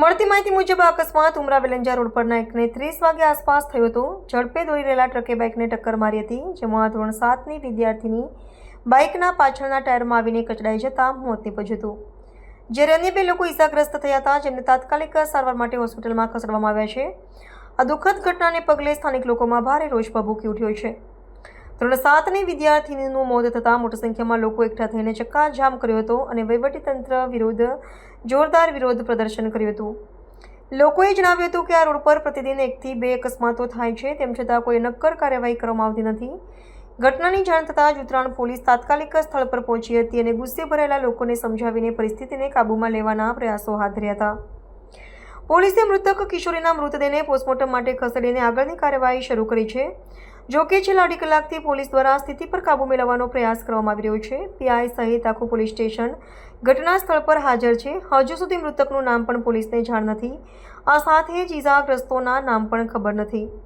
મળતી માહિતી મુજબ આ અકસ્માત ઉમરા વેલંજા રોડ પરના એકને ત્રીસ વાગે આસપાસ થયો હતો. ઝડપે દોડી રહેલા ટ્રકે બાઇકને ટક્કર મારી હતી, જેમાં ધોરણ સાતની વિદ્યાર્થીની બાઇકના પાછળના ટાયરમાં આવીને કચડાઈ જતાં મોત નીપજ્યું હતું. જ્યારે અન્ય બે લોકો ઇજાગ્રસ્ત થયા હતા, જેમને તાત્કાલિક સારવાર માટે હોસ્પિટલમાં ખસેડવામાં આવ્યા છે. આ દુઃખદ ઘટનાને પગલે સ્થાનિક લોકોમાં ભારે રોષ ભભૂકી ઉઠ્યો છે. ધોરણ સાતની વિદ્યાર્થીનીનું મોત થતાં મોટી સંખ્યામાં લોકો એકઠા થઈને ચક્કાજામ કર્યો હતો અને વહીવટીતંત્ર વિરુદ્ધ જોરદાર વિરોધ પ્રદર્શન કર્યું હતું. લોકોએ જણાવ્યું હતું કે આ રોડ પર પ્રતિદિન એકથી બે અકસ્માતો થાય છે. તેમ છતાં કોઈ નક્કર કાર્યવાહી કરવામાં આવતી નથી. ઘટનાની જાણ થતાં જ ઉત્તરાયણ પોલીસ તાત્કાલિક સ્થળ પર પહોંચી હતી અને ગુસ્સે ભરેલા લોકોને સમજાવીને પરિસ્થિતિને કાબૂમાં લેવાના પ્રયાસો હાથ ધર્યા હતા. પોલીસે મૃતક કિશોરીના મૃતદેહને પોસ્ટમોર્ટમ માટે ખસેડીને આગળની કાર્યવાહી શરૂ કરી છે. જો કે છેલ્લા અઢી કલાકથી પોલીસ દ્વારા સ્થિતિ પર કાબુ મેળવવાનો પ્રયાસ કરવામાં આવી રહ્યો છે. પીઆઈ સહિત આખું પોલીસ સ્ટેશન ઘટના સ્થળ પર હાજર છે. હજુ સુધી મૃતકનું નામ પણ પોલીસને જાણ નથી. આ સાથે જ ઇજાગ્રસ્તોના નામ પણ ખબર નથી.